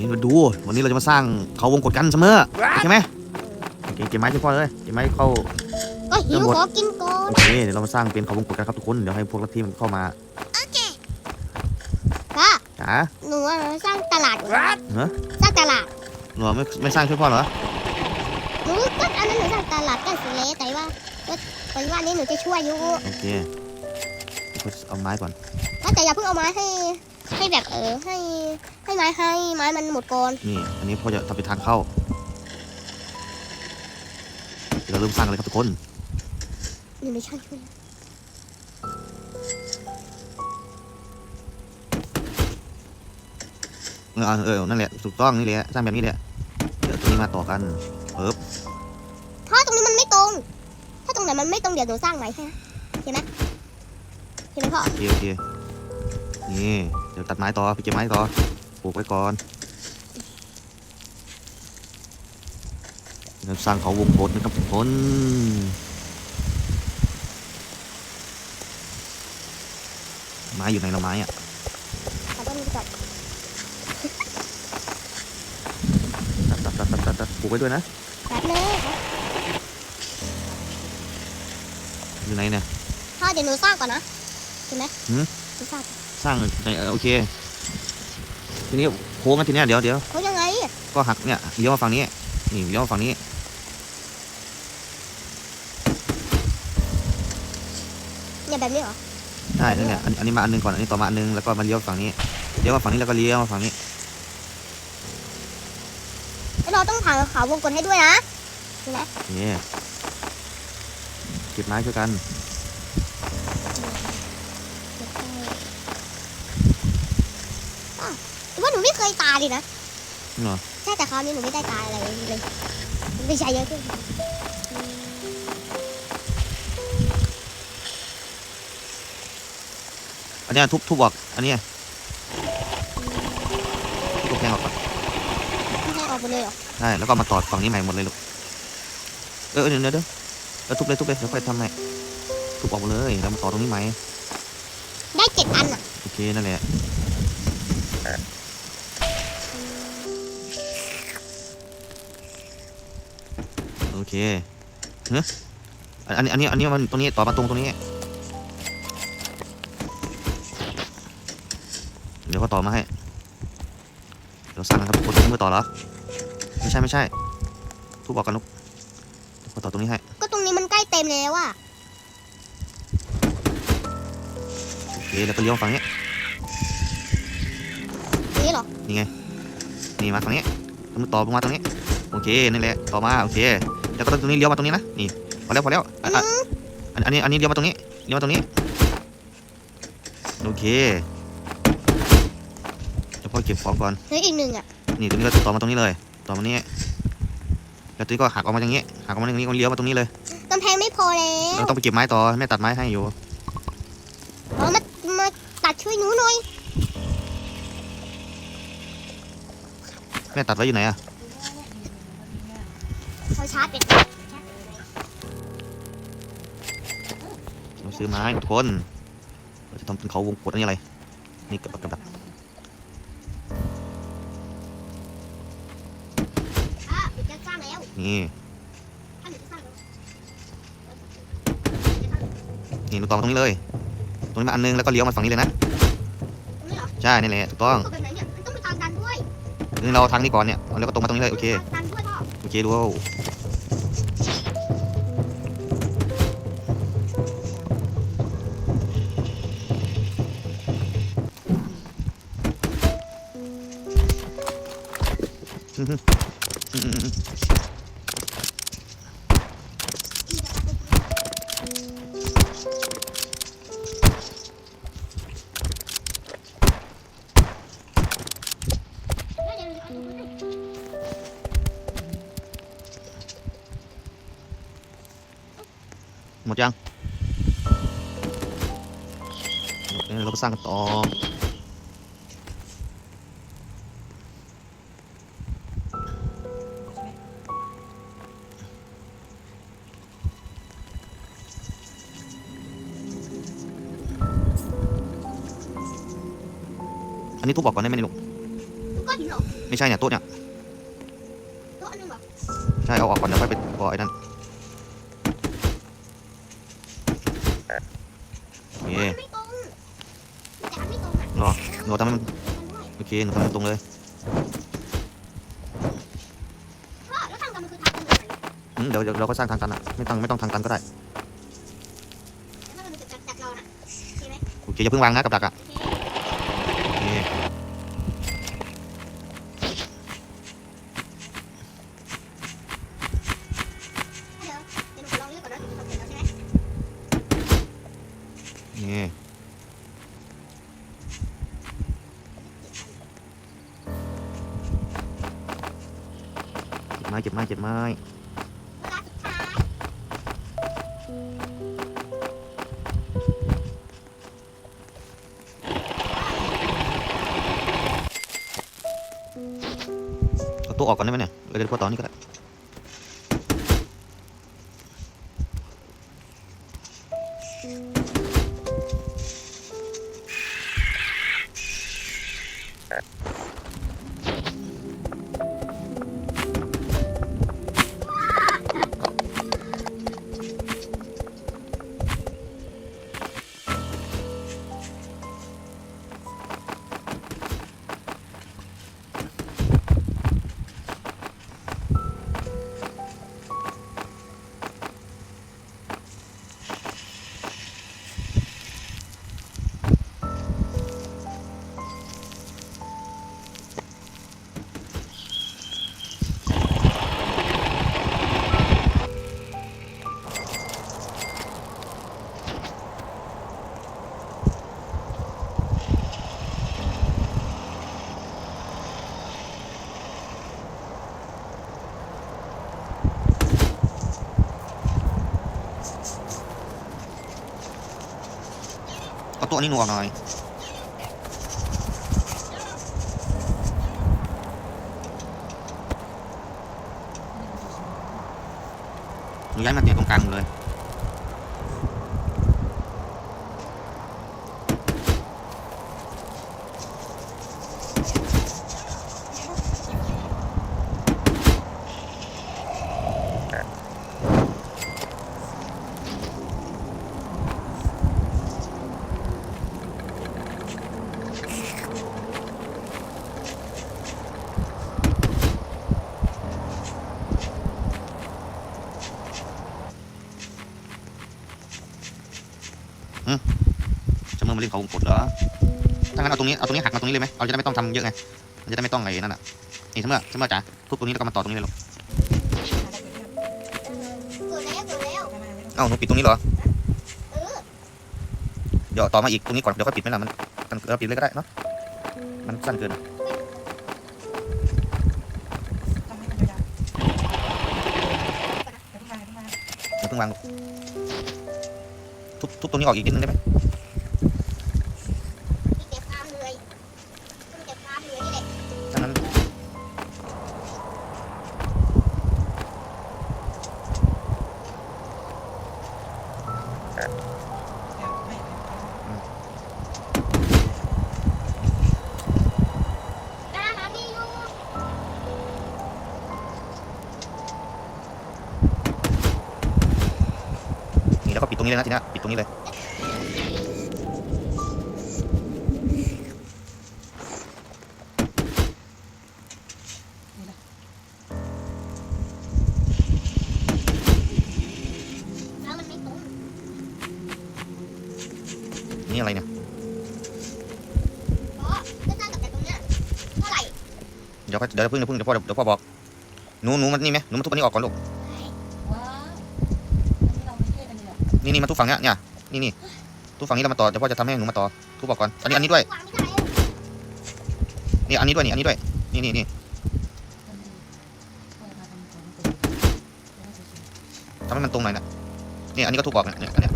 นี่มาดู วันนี้เราจะมาสร้างเขาวงกดกันเสมอใช่ไหมโอเคเก็บไม้ช่วยพ่อเลยเก็บไม้เข้า ก็หิวเริ่มหมดขอกินก่อนโอเคเดี๋ยวเรามาสร้างเป็นเขาวงกดกันครับทุกคน เดี๋ยวให้พวกลัทธิมันเข้ามาป้าจ๋าหนูว่าสร้างตลาดก่อนเหรอสร้างตลาดหนูไม่ไม่สร้างช่วยพ่อเหรอหนูก็อันนั้นหนูสร้างตลาดกันสิเละแต่ว่าก็แต่ว่านี้หนูจะช่วยอยู่โอเคเอาไม้ก่อนถ้าแต่อย่าเพิ่งเอาไม้ให้ ให้แบบเออให้ให้ไม้ให้ไม้มันหมดก่อนนี่ อันนี้พ่อจะทำเป็นทางเข้าเดี๋ยวเราเริ่มสร้างกันเลยครับทุกคนหนูไม่ช่วยช่วยเออเออ นั่นแหละ ถูกต้องนี่แหละ สร้างแบบนี้แหละ เดี๋ยวตรงนี้มาต่อกันปึ๊บเพราะตรงนี้มันไม่ตรง ถ้าตรงไหนมันไม่ตรงเดี๋ยวหนูสร้างใหม่ให้นะเห็นไหมเห็นไหมพ่อโอเคโอเคนี่เดี๋ยวตัดไม้ต่อไปเก็บไม้ต่อปลูกไว้ก่อนเดี๋ยวสร้างเขาวงกดนะครับทุกคนไม้อยู่ไหนเราไม้อะเอาต้นนี้ก่อนตัดตัดตัดตัดตัดตัดปลูกไว้ด้วยนะแป๊บนึงอยู่ไหนเนี่ยพ่อเดี๋ยวหนูสร้างก่อนนะเห็นไหมหืมหนูสร้าง สร้างในเออโอเค ทีนี้โค้งกันทีเนี้ยเดี๋ยวเดี๋ยวเขายังไงก็หักเนี่ยเลี้ยวมาฝั่งนี้นี่เลี้ยวมาฝั่งนี้เนี่ยแบบนี้เหรอใช่นั่นเนี่ยอันอันนี้มาอันหนึงก่อนอันนี้ต่อมาอันหนึงแล้วก็มาเลี้ยวฝั่งนี้เลี้ยวมาฝั่งนี้แล้วก็เลี้ยวมาฝั่งนี้แล้วเราต้องผ่านเขาวงกลให้ด้วยนะนี่เก็บไม้ช่วยกัน แต่ว่าหนู ไม่เคยตายเลยนะเหรอ ใช่แต่คราวนี้หนูไม่ได้ตายอะไรเลยไม่ใช่เยอะขึ้นอันเนี้ยทุบทุบออกอันเนี้ยทุบตกแพงออกก่อนไม่ให้ออกไปเลยเหรอใช่แล้วก็มาต่อฝั่งนี้ใหม่หมดเลยลูกเออเดี๋ยวเดี๋ยวเดี๋ยวเออทุบเลยทุบเลยเดี๋ยวค่อยทำใหม่ทุบออกหมดเลยแล้วมาต่อตรงนี้ใหม่ได้เจ็ดอันอะโอเคนั่นแหละ เคเฮ้ยอันนี้อันนี้อันนี้มันตรงนี้ต่อมาตรงตรงนี้ เดี๋ยวก็ต่อมาให้ เดี๋ยวสั่งนะครับกดตรงมือต่อเหรอไม่ใช่ไม่ใช่ทุบออกกันลูกเดี๋ยวก็ต่อตรงนี้ให้ ก็ตรงนี้มันใกล้เต็มแล้วอะโอเคแล้วก็เลี้ยวฝั่งนี้ นี่เหรอ นี่มาฝั่งนี้แล้วมือต่อลงมาตรงนี้ โอเคนี่แหละ ต่อมา โอเค แล้วก็ตรงนี้เลี้ยวมาตรงนี้นะนี่พอแล้วพอแล้วอะอะอันอันนี้อันนี้เลี้ยวมาตรงนี้เลี้ยวมาตรงนี้โอเคเดี๋ยวพ่อเก็บของก่อนเหลืออีกหนึ่งอะนี่ตรงนี้เราต่อมาตรงนี้เลย ต่อมานี้แล้วตัวนี้ก็หักออกมาอย่างนี้หักออกมาอย่างนี้ก็เลี้ยวมาตรงนี้เลยกำแพงไม่พอแล้วเราต้องไปเก็บไม้ต่อแม่ตัดไม้ให้อยู่เอามามาตัดช่วยหนูหน่อยแม่ตัดไว้อยู่ไหนอะ เขาชาร์จเป็นเราซื้อไม้ทุกคนเราจะทำเป็นเขาวงกดอันนี้อะไร นี่กับกับดักอะเดี๋ยวจะสร้างแล้วนี่อะเดี๋ยวจะสร้างแล้วนี่เราต่อมาตรงนี้เลย ตรงนี้มาอันนึงแล้วก็เลี้ยวมาฝั่งนี้เลยนะ ตรงนี้เหรอใช่ นี่แหละถูกต้องเอาแบบไหนเนี่ยมันต้องมีทางดันด้วยนี่เราเอาทางนี้ก่อนเนี่ยเอาแล้วก็ตรงมาตรงนี้เลย โอเคทางดันด้วยพ่อ โอเคดู สร้างกันต่ออันนี้ทุบออกก่อนได้ไหมเนี่ยลูกก้อนหินเหรอไม่ใช่เนี่ยโต๊ะเนี่ยโต๊ะอันหนึงเหรอใช่เอาออกก่อนเดี๋ยวค่อยไปก่อไอ้นั่นโอเค มันไม่ตรงมันจะไม่ตรงอะ รอห นูทำให้มันมันด้วยโอเคหนูทำให้มันตรงเลยพ่อแล้วทางกันมันคือทางตรงไหนอืมเดี๋ยวเดี๋ยวเราก็สร้างทางตันอะไม่ต้องไม่ต้องทางตันก็ได้แล้วมันจะจัดจัดเราน่ะใช่ไหมโอเคอย่าเพิ่งวางนะกับดักอะ โอเค บไม้เจ็บไม้เจ็บไม้เอาตัวออกก่อนได้ไหมเนี่ยเออเดี๋ยวพอตอนนี้ก็ได้ เอาตัวนี้หนูออกหน่อยหนูย้ายมาเตียงตรงก ลางหมดเลยจะเมื่อมาเล่นเขาวงกดเหรอถ้างั้นเอาตรงนี้ เอาตรงนี้หักมาตรงนี้เลยไหมเราจะได้ไม่ต้องทำเยอะไงมันจะได้ไม่ต้องไอ้นั่นอะ นี่เสมอเสมอจ๋าทุบตรงนี้แล้วก็มาต่อตรงนี้เลยลูกเกิดแล้วเอ้าหนูปิดตรงนี้เหรอ เดี๋ยวต่อมาอีกตรงนี้ก่อน เดี๋ยวค่อยปิดไหมล่ะมันมันเราปิดเลยก็ได้เนาะ มันสั้นเกินเดี๋ยวเพิ่งวางทุบทุบตรงนี้ออกอีกนิดนึงได้ไหม รงนี้เลยนะทีนี้ปิดตรงนี้เลยแล้วมันไม่ตรงนี่อะไรเนี่ยเพราะก็สร้างกับแต่ตรงเนี้ยเท่าไหร่เดี๋ยวก็เดี๋ยวเพิ่งเดี๋ยวเพิ่งเดี๋ยวพ่อเดี๋ยวพ่อบอกหนูหนูมันนี่ไหมหนูมาทุบอันนี้ออกก่อนลูก นี่นี่มาทุบฝั่งเนี้ยเนี่ยนี่นี่ทุบฝั่งนี้เรามาต่อเดี๋ยวพ่อจะทำให้หนูมาต่อทุบออกก่อนอันนี้อันนี้ด้วยนี่อันนี้ด้วยนี่อันนี้ด้วยนี่นี่นี่ทำให้มันตรงหน่อยนะนี่อันนี้ก็ทุบออกเนี่ยเนี่ยอันเนี้ย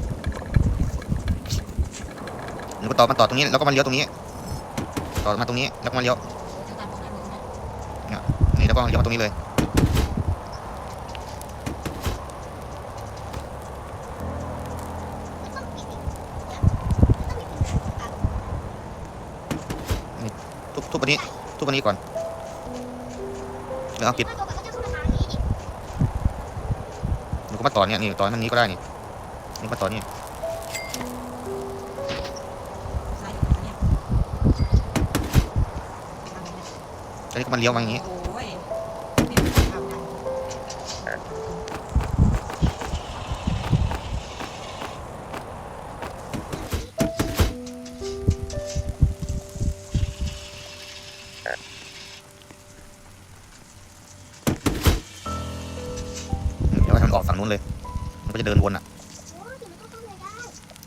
หนูก็ต่อมาต่อตรงนี้แล้วก็มาเลี้ยวตรงนี้ ต่อมาตรงนี้แล้วก็มาเลี้ยวๆจะตามตรงนั้นเลยใช่ไหมนี่แล้วก็เลี้ยวมาตรงนี้เลย ต้องปิดอีกต้องปิดอีก ทุ บทุบอันนี้ทุบอันนี้ก่อนเไม่เอาปิดถ้าตัวมันก็มาทางนี้ดิมันก็มาต่อเนี่ยนี่ต่อให้มันนี้ก็ได้นี่นี่มาต่อนี่ซ้ายอยู่เนี่ยอันนี้ก็มันเลี้ยวมาอย่างนี้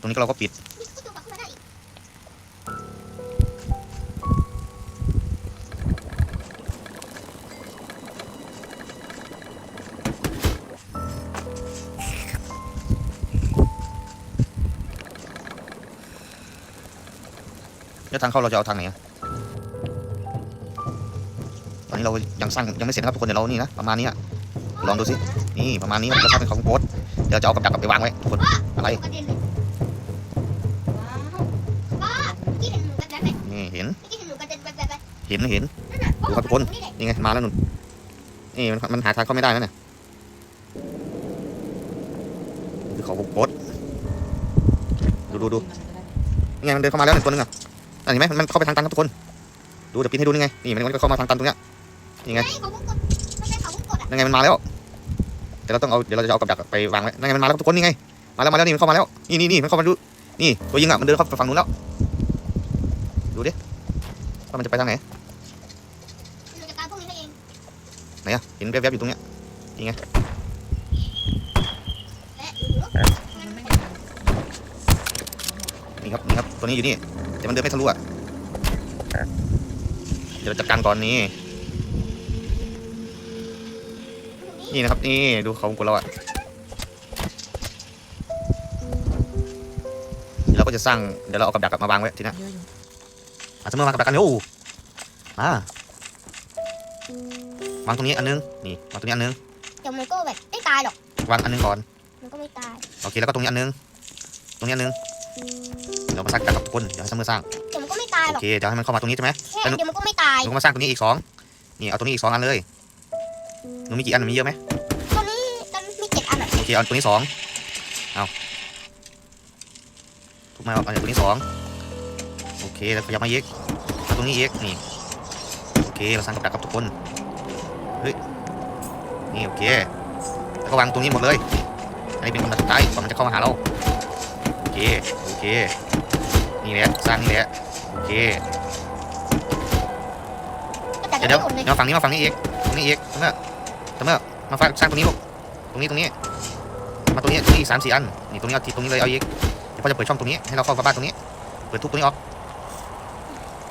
รงนี้ก็เราก็ปิดนี่ก็ตัวกลับเข้ามาได้อีกแล้วทางเข้าเราจะเอาทางไหนอะตอนนี้เรายังสร้างยังไม่เสร็จนะครับทุกคนเดี๋ยวเรานี่นะประมาณนี้อะลองดูสินี่ประมาณนี้เราสร้างเป็นของโพสต์เดี๋ยวจะเอากับดักกลับไปวางไว้ทุกคนอะไร ห็นเห็นนั่นน่ะดูครับทุกคนนี่แหละนี่ไงมาแล้วนุ่นนี่มันมันหาทางเข้าไม่ได้แล้วเนี่ยนี่คือของโพสต์ดูดูดูนี่ไงมันเดินเข้ามาแล้วหนึ่งตัวหนึงอะนั่นเห็นไหมมันเข้าไปทางตันครับทุกคน ดูเดี๋ยวปิดให้ดูนี่ไงนี่มันก็เข้ามาทางตันตรงเนี้ยนี่ไงใช่เขาวงกดมันเป็นเขาวงกดอะนั่นไงมันมาแล้วแต่เราต้องเอาเดี๋ยวเราจะเอากับดักไปวางไว้นั่นไงมันมาแล้วครับทุกคนนี่ไงมาแล้วมาแล้วนี่มันเข้ามาแล้วนี่นี่นี่มันเข้ามาดูนี่ตัวยิงอะมันเดินเข้าไปฝั่งนู้นแล้วดูดิว่ามันจะไปทางไหน หนูจัดการพวกนี้ให้เอง ไหนอะเห็นแวบๆอยู่ตรงเนี้ยและหนูมันไม่เห็นนี่ครับนี่ครับตัวนี้อยู่นี่แต่มันเดินไม่ทะลุอะเดี๋ยวเราจัดการก่อนนี่นี่นะครับนี่ดูเขาของเราอะเราก็จะสร้างเดี๋ยวเราเอากับดักกลับมาวางไว้ทีนี้อะอยู่อาจจะเมื่อวางกับดักกันเร็วมา วางตรงนี้อันนึงนี่วางตรงนี้อันนึงเดี๋ยวมันก็แบบไม่ตายหรอกวางอันนึงก่อนมันก็ไม่ตายโอเคแล้วก็ตรงนี้อันนึงตรงนี้อันนึงเดี๋ยวมาสร้างกับดักกับทุกคนเดี๋ยวให้ซัมเมอร์สร้างเดี๋ยวมันก็ไม่ตายหโอรอกเคเดี๋ยวให้มันเข้ามาตรงนี้ใช่ไหม แค่เดี๋ยวมันก็ไม่ตายหนูก็มาสร้างตรงนี้อีกสองนี่เอาตรงนี้อีกสองอันเลยหนูมีกี่อันหนูมีเยอะไหมตอนนี้ตอนมีเจ็ดอันอะโอเคเอาตัวนี้สองเอาถูกไหมเอาเอาตัวนี้สองโอเคแล้วขยับมาอีกเอาตรงนี้อีกนี่โอเคเราสร้างกับดักกับทุกคน เฮ้ย นี่โอเคแล้วก็วางตรงนี้หมดเลย อันนี้เป็นคนสุดท้ายก่อนมันจะเข้ามาหาเรา โอเค โอเค นี่แหละสร้างนี่แหละ โอเคก็จัดเดี๋ยวการเดี๋ยวหมดเลยมาฝั่งนี้มาฝั่งนี้อีกตรงนี้อีกตรงนี้ตรงนี้มาฝั่งสร้างตรงนี้ลูก ตรงนี้ตรงนี้ มาตรงนี้ตรงนี้อีกสามสี่อัน นี่ตรงนี้เอาทีตรงนี้เลยเอาอีกเดี๋ยวพ่อจะเปิดช่องตรงนี้ให้เราเข้าบ้านตรงนี้ เปิดทุบตรงนี้ออก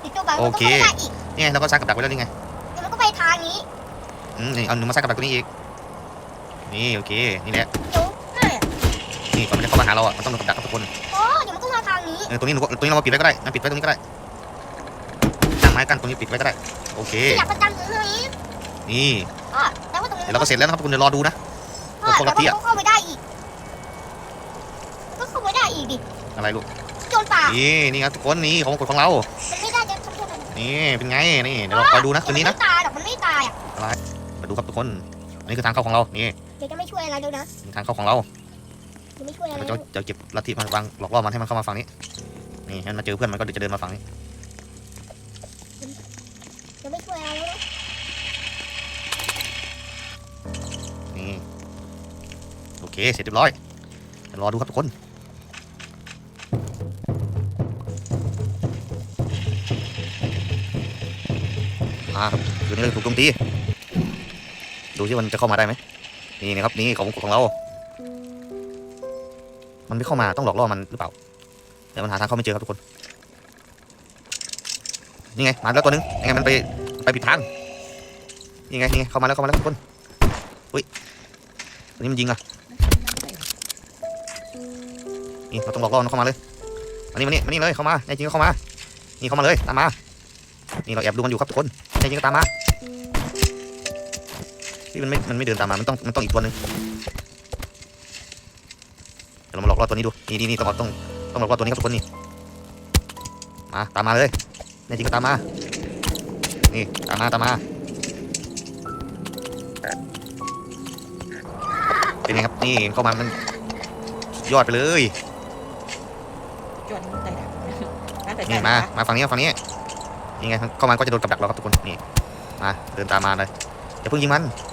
ติดตัวบางโอมันก็เคไม่ได้อีกนี่ไงเราก็สร้างกับดักไว้แล้วนี่ไงเดี๋ยวมันก็ไปทางนี้ อืมนี่เอาหนูมาสร้างกับดักตรงนี้อีก นี่โอเค นี่แหละ เดี๋ยวแม่นี่ก่อนมันจะเข้ามาหาเราอะ มันต้องโดนกับดักครับทุกคนโอ้เดี๋ยวมันก็มาทางนี้ เออตรงนี้หนูก็ตรงนี้เรามาปิดไว้ก็ได้งั้นปิดไว้ตรงนี้ก็ได้ตั้งไม้กันตรงนี้ปิดไว้ก็ได้ โอเค อยากประจำตรงนี้นี่พ่อแต่ว่าตรงนี้เดี๋ยวเราก็เสร็จแล้วนะครับทุกคนเดี๋ยวรอดูนะพ่อเดี๋ยวคนแต่ละที่ว่าอะมันก็เข้าไม่ได้อีก ก็เข้าไม่ได้อีกดิ อะไรลูก โจรป่า นี่นี่ครับทุกคนนี่ของกดของเรา มันไม่ได้จะทำอะไรนี่เป็นไงนี่เดี๋ยวเราคอยดูนะตัวนี้นะมัไม่ตา ดูครับทุกคน อันนี้คือทางเข้าของเรา นี่เดี๋ยวจะไม่ช่วยอะไรแล้วนะทางเข้าของเราเดี๋ยวไม่ช่วยอะไรเราแล้จะวจะเก็บลัทธิมันวางหลอกล่อมันให้มันเข้ามาฝั่งนี้ นี่ให้มันมาเจอเพื่อนมันก็จะเดินมาฝั่งนี้เดี๋ยวไม่ช่วยอะไรแล้วนะนี่ โอเค เสร็จเรียบร้อยเดี๋ยวรอดูครับทุกคนมาครับอยู่นี่เลยถูกโจมตี ดูที่มันจะเข้ามาได้ไหมนี่นะครับนี่ของของเรา มันไม่เข้ามาต้องหลอกล่อมันหรือเปล่าแต่มันหาทางเข้าไม่เจอครับทุกคน นี่ไงมาแล้วตัวหนึงยังไงมันไปไปผิดทางนี่ไงนี่ไงเข้ามาแล้วเข้ามาแล้วทุกคนอุ้ยตัวนี้มันยิงอะนี่เราต้องหลอกล่อมันเข้ามาเลยมานี่มานี่มานี่เลยเข้ามาแน่จริงก็เข้ามา นี่เข้ามาเลยตามมา นี่เราแอบดูมันอยู่ครับทุกคนแน่จริงก็ตามมา ที่มันไม่ มันไม่เดินตามมา มันต้อง มันต้องอีกตัวหนึงเดี๋ยวเรามาหลอกล่อตัวนี้ดู นี่นี่นี่ต้องเอาต้องต้องหลอกล่อตัวนี้ครับทุกคนนี่ มา ตามมาเลยแน่จริงก็ตามมา นี่ ตามมา ตามมา เป็นไงครับ นี่เข้ามา มันสุดยอดไปเลยจวนใจดักน่าจะนี่มา มาฝั่งนี้ ฝั่งนี้นี่ไงเข้ามาก็จะโดนกับดักเราครับทุกคน นี่ มา เดินตามมาเลยอย่าเพิ่งยิงมันโอ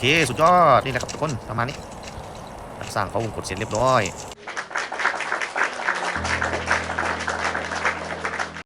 เค สุดยอด นี่แหละครับทุกคนประมาณนี้สร้างเขาวงกดเสร็จเรียบร้อย